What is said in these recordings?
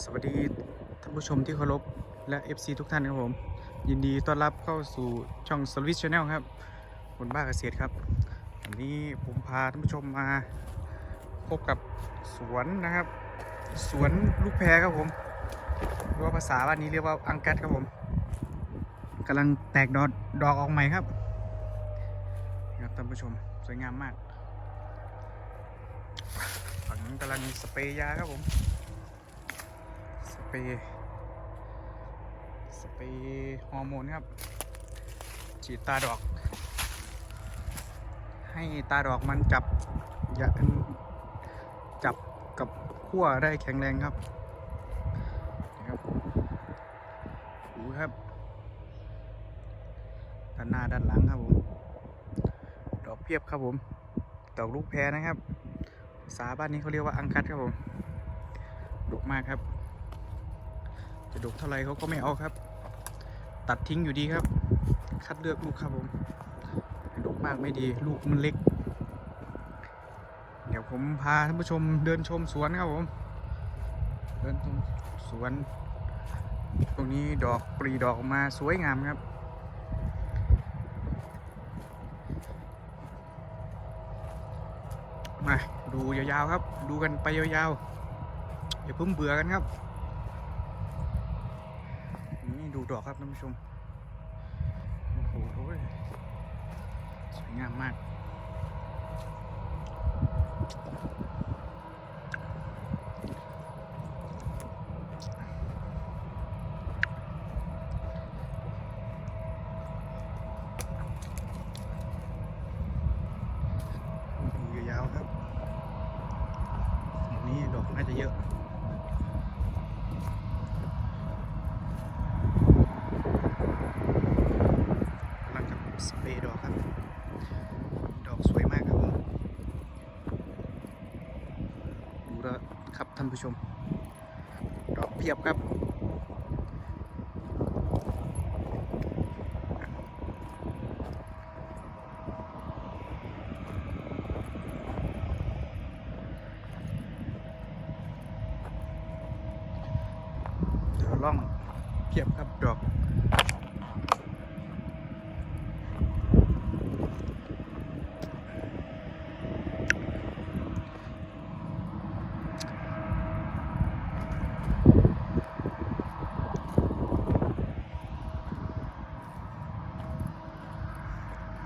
สวัสดีท่านผู้ชมที่เคารพและ FC ทุกท่านครับผม ยินดีต้อนรับเข้าสู่ช่อง Service Channel ครับคนบ้าเกษตรครับวันนี้ผมพาท่านผู้ชมมาพบกับสวนนะครับ สวนลูกแพรครับผมหรือว่าภาษาบ้านนี้เรียกว่าอังกัดครับผมกำลังแตกดอกดอกออกใหม่ครับนะครับท่านผู้ชมสวยงามมากฝั่งนั้นกำลังสเปรย์ยาครับผม เปรย์สเปรย์ฮอร์โมนครับ ฉีดตาดอก ให้ตาดอกมันจับยาจับกับขั้วได้แข็งแรงครับนี่ครับดูครับ ด้านหน้าด้านหลังครับผม ดอกเพียบครับผม ดอกลูกแพรนะครับภาบ้านนี้เขาเรียกว่าอังคัดครับผมดกมากครับ จะดกเท่าไรเขาก็ไม่เอาครับ ตัดทิ้งอยู่ดีครับ คัดเลือกลูกครับผมดกมากไม่ดี ลูกมันเล็ก เดี๋ยวผมพาท่านผู้ชมเดินชมสวนครับผม เดินชมสวน ตรงนี้ดอกปรีดอกมาสวยงามครับมาดูยาวๆครับ ดูกันไปยาวๆอย่าเพิ่งเบื่อกันครับ ดอกครับท่านผู้ชม โอ้โหสวยงามมาก ยาวๆครับอันนี้ดอกน่าจะเยอะ กำลังจะสเปรย์ดอกครับ ดอกสวยมากครับผมดูแล้วครับท่านผู้ ชม ดอกเพียบครับ เดี๋ยวล่องเพียบครับ ดอก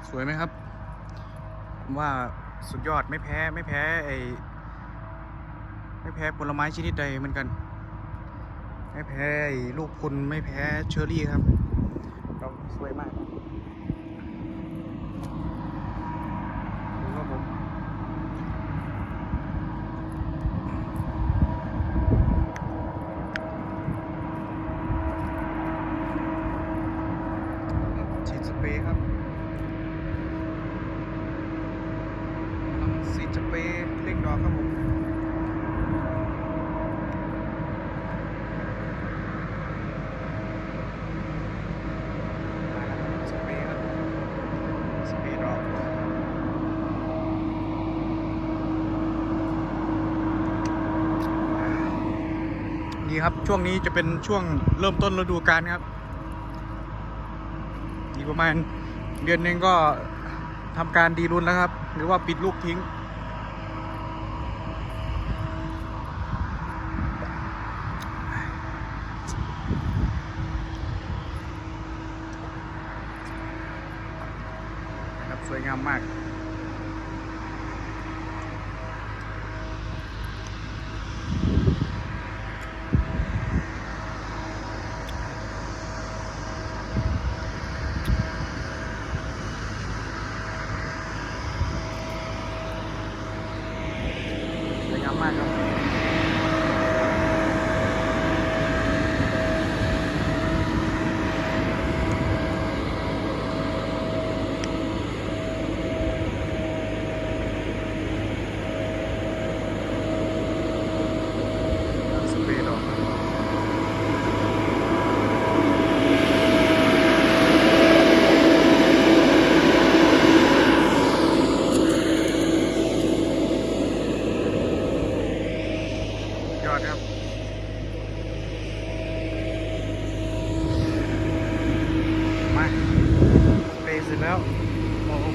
สวยไหมครับผมว่าสุดยอดไม่แพ้ไม่แพ้ไอไม่แพ้ผลไม้ชนิดใดเหมือนกัน ไม่แพ้ไอ้ลูกคุณไม่แพ้เชอร์รี่ครับดอกสวยมากดูครับผมฉีดสเปรย์ครับกำลังฉีดสเปรย์เร่งดอกครับผม มาแล้วครับสเปรย์ครับสเปรย์ดอก นี่ครับช่วงนี้จะเป็นช่วงเริ่มต้นฤดูกาลครับอีกประมาณเดือนหนึ่งก็ทำการดีรุนแล้วครับ หรือว่าปิดลูกทิ้ง นะครับสวยงามมาก สวยงามมากครับ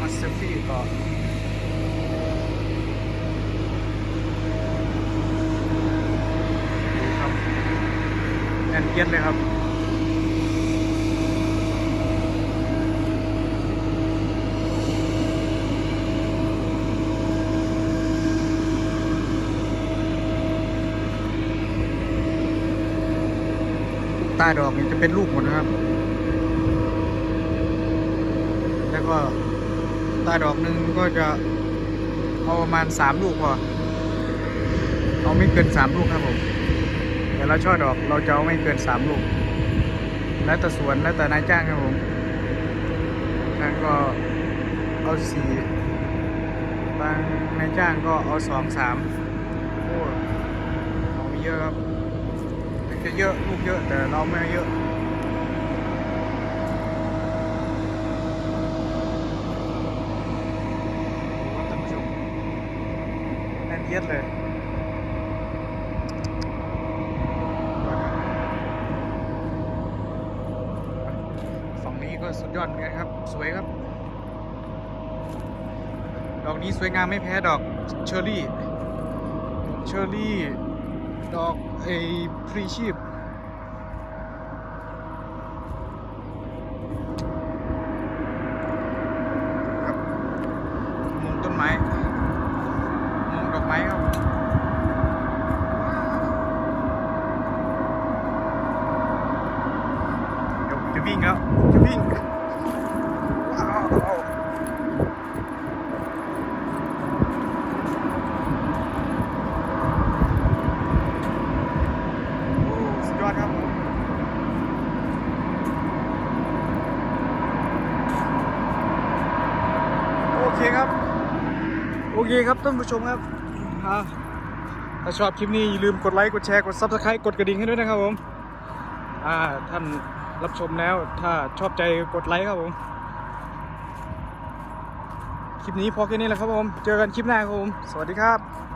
ด ก็ดูครับแน่นเอียดเลยครับใต้ดอกนี่จะเป็นลูกหมดนะครับ แล้วก็ ต้ดอกหนึ่งก็จะเอาประมาณสามลูกพอเอาไม่เกินสามลูกครับผมแต่ละช่อดอกเราจะเอาไม่เกินสามลูก แล้วแต่สวนแล้วแต่นายจ้างครับผมแล้วก็เอาสี่บางนายจ้างก็เอาสองสามโอ้เอาเยอะครับจะเยอะลูกเยอะแต่เราไม่เยอะดูครับท่านผู้ชมแน่น เอียดเลยฝั่งนี้ก็สุดยอดเหมือนกันครับ สวยครับ ดอกนี้สวยงามไม่แพ้ดอกเชอร์รี่ เชอร์รี่ ดอกไอพรีชีพครับมุมต้นไม้ มุมดอกไม้ครับ เดี๋ยว จะวิ่งแล้วจะวิ่งว้าวโอ้สุดยอดครับโอเคครับ โอเคครับท่านผู้ชมครับถ้าชอบคลิปนี้อย่าลืมกดไลค์ กดแชร์ กด Subscribe กดกระดิ่งให้ด้วยนะครับผม อ่า ท่าน รับชมแล้วถ้าชอบใจกดไลค์ครับผม คลิปนี้พอแค่นี้แหละครับผม เจอกันคลิปหน้าครับผม สวัสดีครับ